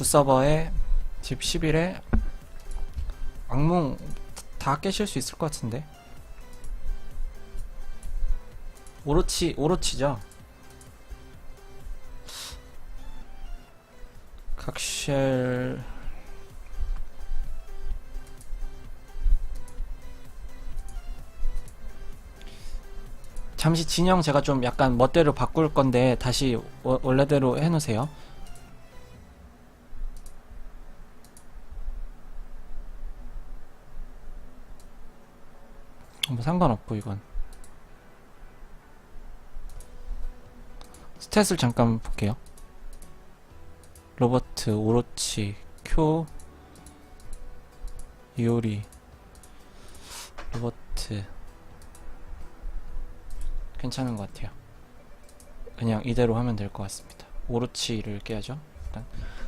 굿서버에 집 11에 악몽 다 깨실 수 있을 것 같은데? 오로치 오로치죠? 각쉘. 잠시 진영 제가 좀 약간 멋대로 바꿀 건데 다시 워- 원래대로 해놓으세요. 뭐 상관없고 이건 스탯을 잠깐 볼게요. 로버트, 오로치, 쿄, 이오리, 로버트 괜찮은 것 같아요. 그냥 이대로 하면 될 것 같습니다. 오로치를 깨야죠. 일단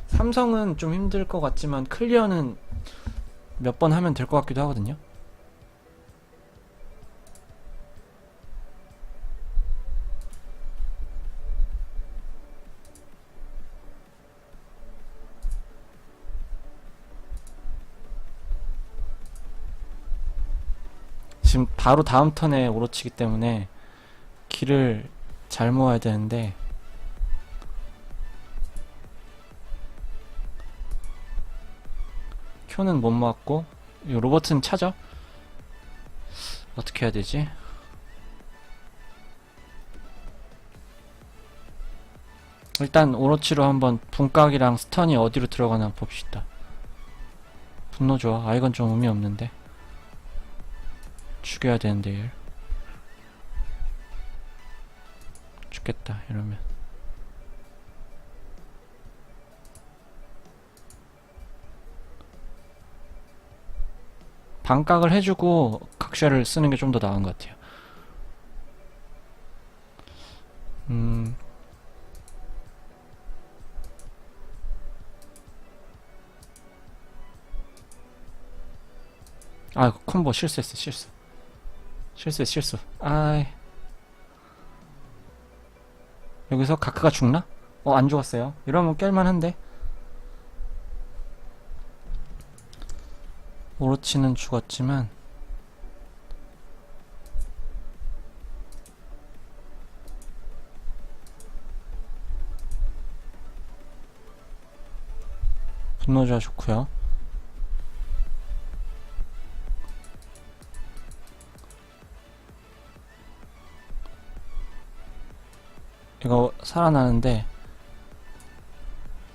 삼성은 좀 힘들 것 같지만 클리어는 몇 번 하면 될 것 같기도 하거든요. 지금 바로 다음 턴에 오로치기 때문에 길을 잘 모아야 되는데 큐는 못 모았고 이 로버트는 차죠? 어떻게 해야 되지? 일단 오로치로 한번 분각이랑 스턴이 어디로 들어가나 봅시다 분노 좋아 아 이건 좀 의미 없는데 죽여야 되는데 얘를. 죽겠다 이러면. 반각을 해주고 각샤를 쓰는 게 좀 더 나은 것 같아요. 음. 아, 콤보 실수했어, 실수. 실수했어, 실수. 아이. 여기서 가크가 죽나? 어, 안 죽었어요. 이러면 깰만한데. 오로치는 죽었지만. 분노자 좋고요. 이거 살아나는데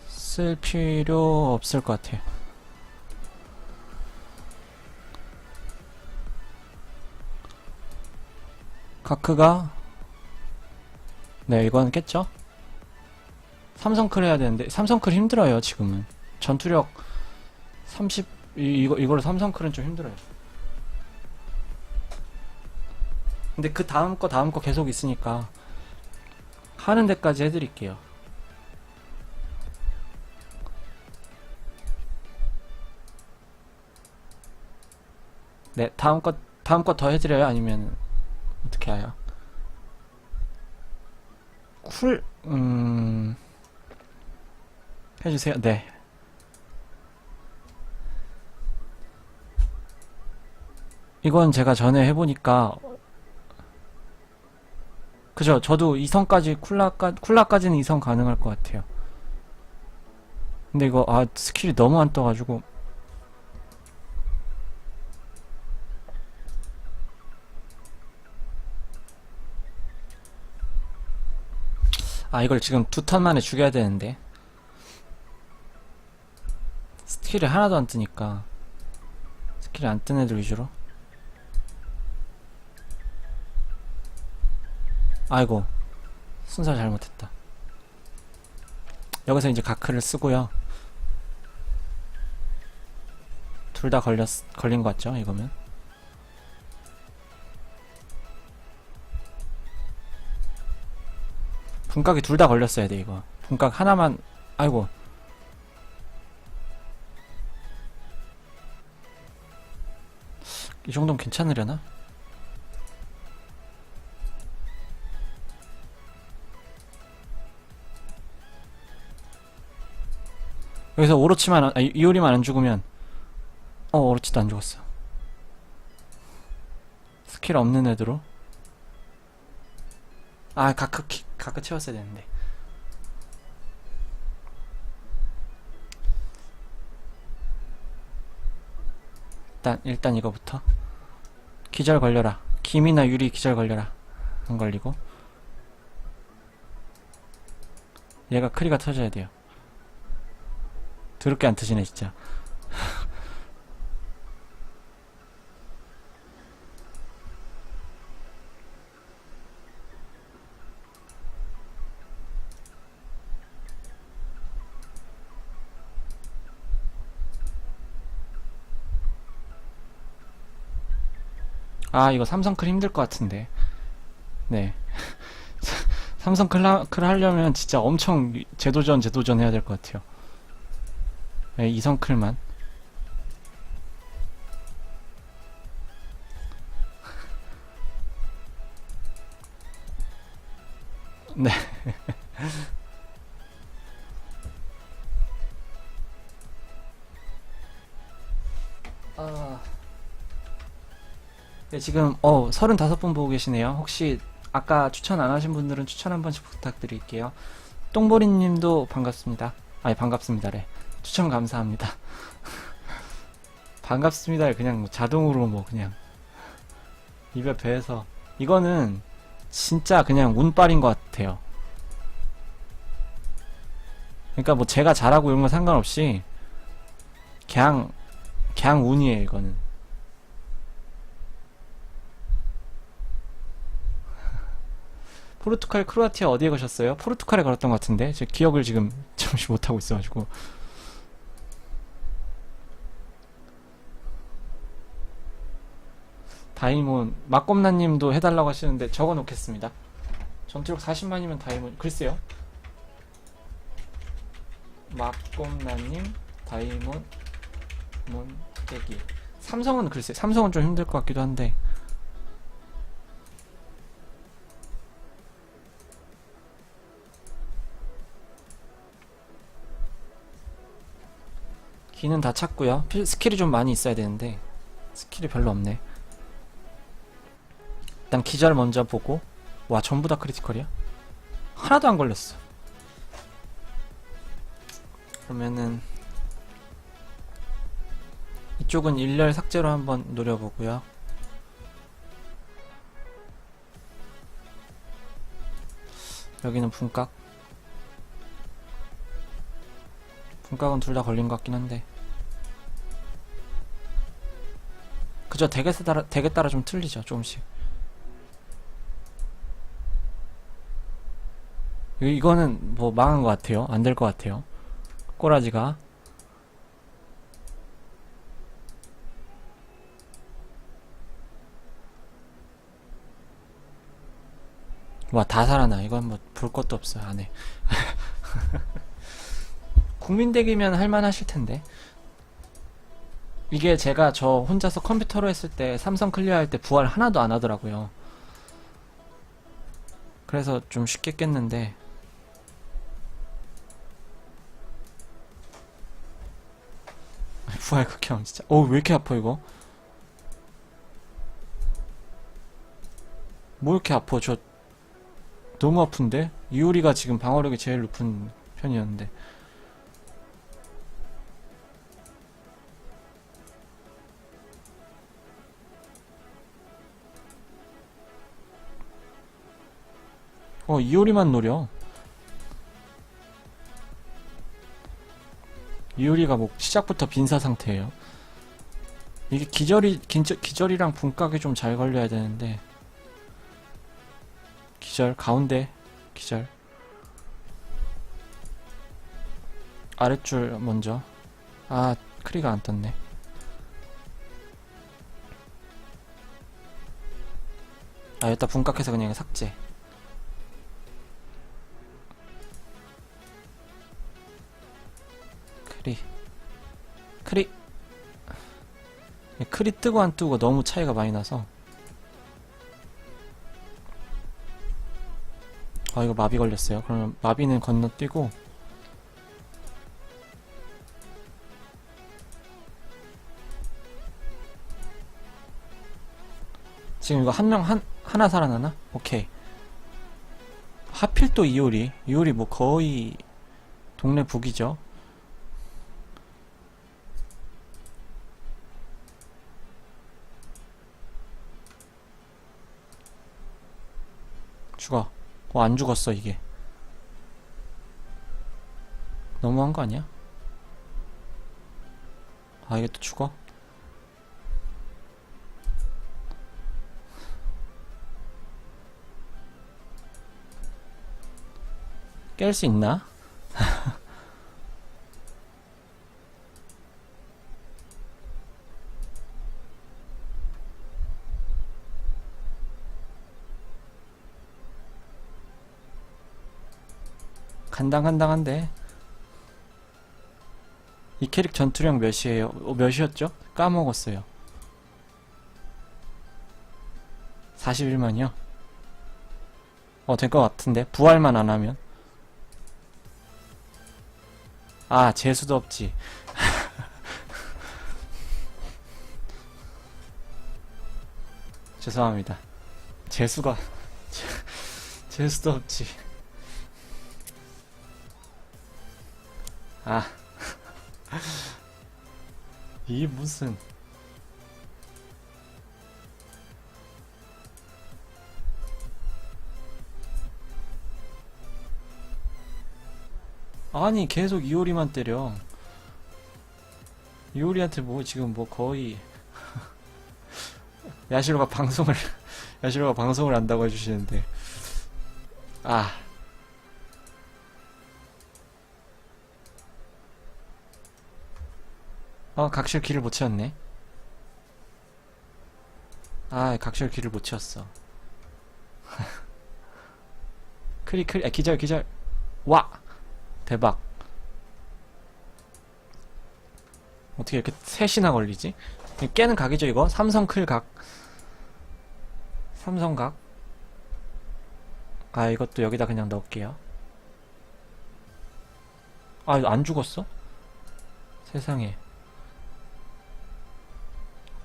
쓸 필요 없을 것 같아요. 가크가 네 이건 깼죠? 삼성클 해야 되는데 삼성클 힘들어요 지금은 전투력 30 이, 이거 이걸로 삼성클은 좀 힘들어요. 근데 그 다음 거 다음 거 계속 있으니까 하는 데까지 해드릴게요. 네, 다음 것, 다음 것 더 해드려요? 아니면, 어떻게 해요? 쿨, 음, 해주세요. 네. 이건 제가 전에 해보니까 그죠. 저도 2성까지 쿨라까, 쿨라까지는 2성 가능할 것 같아요. 근데 이거, 아, 스킬이 너무 안 떠가지고. 아, 이걸 지금 두 턴 만에 죽여야 되는데. 스킬이 하나도 안 뜨니까. 스킬이 안 뜬 애들 위주로. 아이고 순서 잘못했다. 여기서 이제 가크를 쓰고요. 둘 다 걸렸 걸린 것 같죠 이거면? 분각이 둘 다 걸렸어야 돼 이거. 분각 하나만 아이고. 이 정도면 괜찮으려나? 여기서 오로치만 안, 아, 이오리만 안 죽으면 어 오로치도 안 죽었어. 스킬 없는 애들로. 아 가크 키- 가크 채웠어야 되는데. 일단 일단 이거부터. 기절 걸려라. 김이나 유리 기절 걸려라. 안 걸리고. 얘가 크리가 터져야 돼요 더럽게 안 터지네 진짜. 아 이거 삼성클 힘들 것 같은데. 네. 삼성클 하, 클 하려면 진짜 엄청 재도전 재도전 해야 될 것 같아요. 네, 이성클만 네 아... 네, 지금 어 35분 보고 계시네요. 혹시 아까 추천 안 하신 분들은 추천 한 번씩 부탁드릴게요. 똥보리 님도 반갑습니다. 아니 반갑습니다래. 추천 감사합니다. 반갑습니다. 그냥 뭐 자동으로 뭐 그냥 입에 배에서 이거는 진짜 그냥 운빨인 것 같아요. 그러니까 뭐 제가 잘하고 이런 건 상관없이 그냥 그냥 운이에요 이거는. 포르투갈, 크로아티아 어디에 가셨어요? 포르투갈에 걸었던 것 같은데 제 기억을 지금 잠시 못하고 있어가지고 다이몬 막검나님도 해달라고 하시는데 적어놓겠습니다 전투력 40만이면 다이몬 글쎄요 막검나님 다이몬 몬 깨기 삼성은 글쎄 삼성은 좀 힘들 것 같기도 한데 기는 다 찾고요. 필- 스킬이 좀 많이 있어야 되는데 스킬이 별로 없네. 일단 기절 먼저 보고 와 전부 다 크리티컬이야? 하나도 안 걸렸어. 그러면은 이쪽은 일렬 삭제로 한번 노려보고요. 여기는 분각. 분각은 둘 다 걸린 것 같긴 한데. 그저 덱에 따라 덱에 따라 좀 틀리죠 조금씩. 이- 이거는 뭐 망한 것 같아요. 안 될 것 같아요. 꼬라지가. 와 다 살아나. 이건 뭐 볼 것도 없어요 안에. 국민덱이면 할만하실 텐데. 이게 제가 저 혼자서 컴퓨터로 했을 때 삼성 클리어 할 때 부활 하나도 안 하더라고요. 그래서 좀 쉽게 깼는데. 부활 극혐 진짜. 어, 왜 이렇게 아파 이거? 뭐 이렇게 아파 저 너무 아픈데? 이효리가 지금 방어력이 제일 높은 편이었는데. 어, 이효리만 노려. 이효리가 뭐 시작부터 빈사 상태예요. 이게 기절이 기절, 기절 이랑 분각이 좀 잘 걸려야 되는데 기절 가운데 기절. 아랫줄 먼저. 아 크리가 안 떴네. 아 여기다 분각해서 그냥 삭제 크리 뜨고 안 뜨고 너무 차이가 많이 나서. 아 이거 마비 걸렸어요. 그러면 마비는 건너뛰고. 지금 이거 한 명 한, 하나 살아나나? 오케이. 하필 또 이효리. 이효리 뭐 거의 동네 북이죠. 죽어. 어, 안 죽었어, 이게. 너무한 거 아니야? 아, 이게 또 죽어? 깰 수 있나? 간당간당한데 이 캐릭 전투력 몇이에요? 어, 몇이었죠? 까먹었어요 41만이요? 어, 될 것 같은데 부활만 안 하면 아, 재수도 없지. 죄송합니다. 재수가, 재- 재수도 없지. 아. 이게 무슨. 아니 계속 이효리만 때려 이효리한테 뭐 지금 뭐 거의 야시로가 방송을 야시로가 방송을 한다고 해주시는데 아 어, 각실 길을 못 채웠네. 아, 각실 길을 못 채웠어. 크리, 크리, 아, 기절, 기절. 와! 대박. 어떻게 이렇게 셋이나 걸리지? 깨는 각이죠, 이거? 삼성 클 각. 삼성 각. 아, 이것도 여기다 그냥 넣을게요. 아, 이거 안 죽었어? 세상에.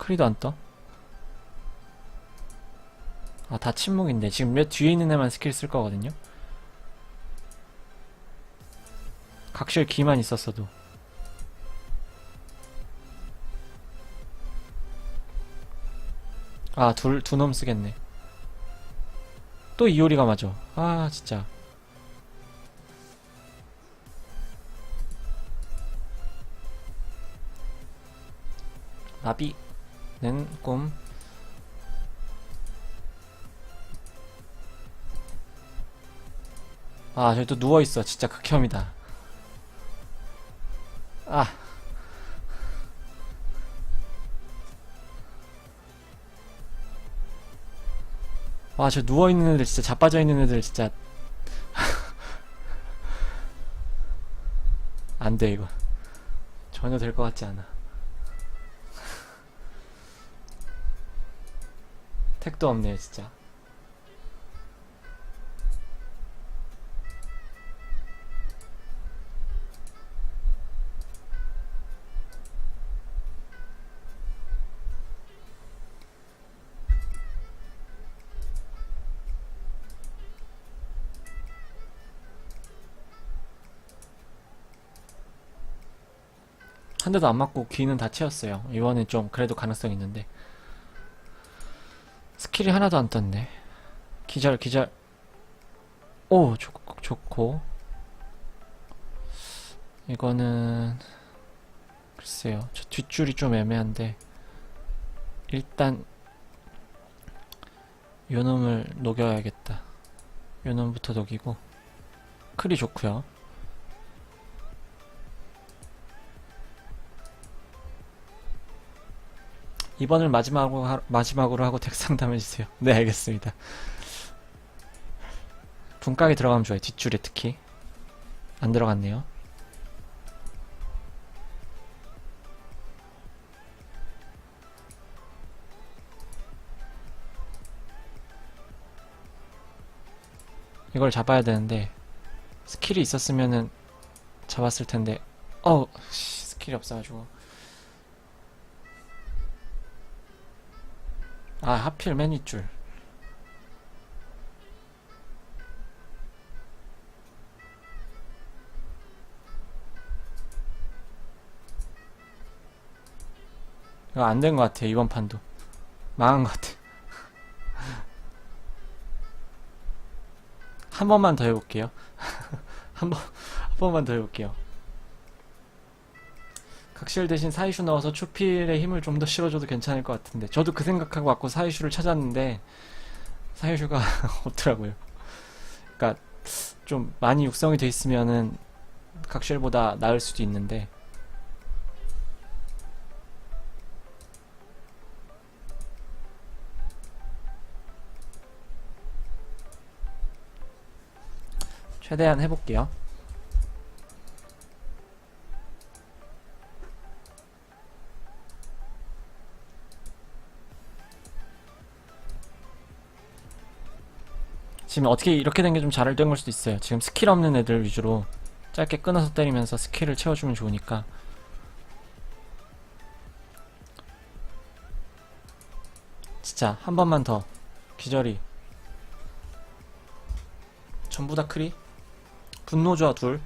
크리도 안 떠? 아, 다 침묵인데. 지금 몇 뒤에 있는 애만 스킬 쓸 거거든요? 각실 기만 있었어도. 아, 둘, 두 놈 쓰겠네. 또 이효리가 맞아. 아, 진짜. 나비 는 꿈. 아, 저기 또 누워있어. 진짜 극혐이다. 아. 와, 저 누워있는 애들 진짜 자빠져 있는 애들 진짜. 안 돼, 이거. 전혀 될 것 같지 않아. 택도 없네, 진짜. 한 대도 안 맞고 귀는 다 채웠어요. 이번엔 좀 그래도 가능성 있는데. 스킬이 하나도 안 떴네. 기절, 기절. 오, 좋, 좋고. 이거는, 글쎄요. 저 뒷줄이 좀 애매한데. 일단, 요 놈을 녹여야겠다. 요 놈부터 녹이고. 클이 좋고요 이번을 마지막으로, 하, 마지막으로 하고 덱 상담해주세요. 네, 알겠습니다. 분각이 들어가면 좋아요. 뒷줄에 특히. 안 들어갔네요. 이걸 잡아야 되는데, 스킬이 있었으면은 잡았을 텐데, 어우, 씨, 스킬이 없어가지고. 아, 하필 맨 윗줄. 이거 안 된 것 같아요, 이번 판도. 망한 것 같아. 한 번만 더 해볼게요. 한 번, 한 번만 더 해볼게요. 각실 대신 사이슈 넣어서 초필의 힘을 좀 더 실어줘도 괜찮을 것 같은데. 저도 그 생각하고 왔고 사이슈를 찾았는데, 사이슈가 없더라고요. 그니까, 좀 많이 육성이 돼 있으면은, 각실보다 나을 수도 있는데, 최대한 해볼게요. 지금 어떻게 이렇게 된 게 좀 잘된 걸 수도 있어요. 지금 스킬 없는 애들 위주로 짧게 끊어서 때리면서 스킬을 채워주면 좋으니까. 진짜 한 번만 더. 기절이. 전부 다 크리? 분노조화 둘.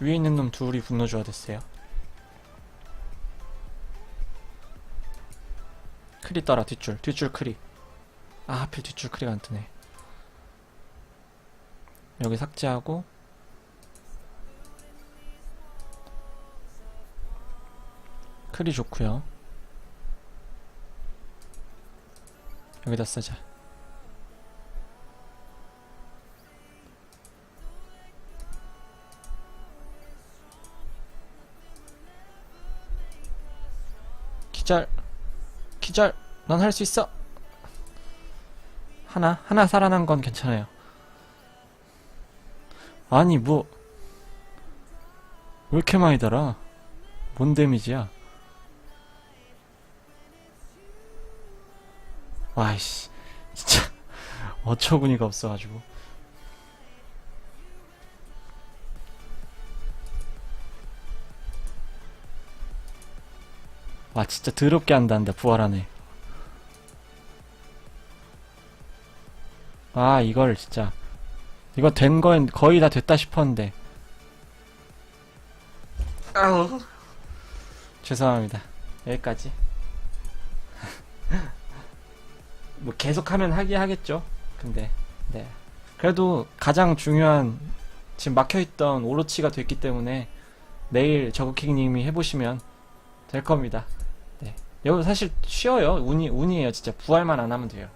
위에 있는 놈 둘이 분노조화 됐어요. 크리 떠라 뒷줄. 뒷줄 크리 아 하필 뒷줄 크리가 안 뜨네. 여기 삭제하고. 크리 좋고요. 여기다 쓰자. 기절. 기절. 넌 할 수 있어 하나 하나 살아난 건 괜찮아요. 아니 뭐 왜 이렇게 많이 달아? 뭔 데미지야? 와이씨 진짜 어처구니가 없어가지고. 와 진짜 더럽게 한다는데 부활하네 아 이걸 진짜. 이거 된 건 거의 다 됐다 싶었는데. 아우. 죄송합니다. 여기까지. 뭐 계속하면 하긴 하겠죠. 근데 네. 그래도 가장 중요한 지금 막혀있던 오로치가 됐기 때문에 내일 저그킹님이 해보시면 될 겁니다. 네. 여러분 사실 쉬워요. 운이 운이에요. 진짜 부활만 안 하면 돼요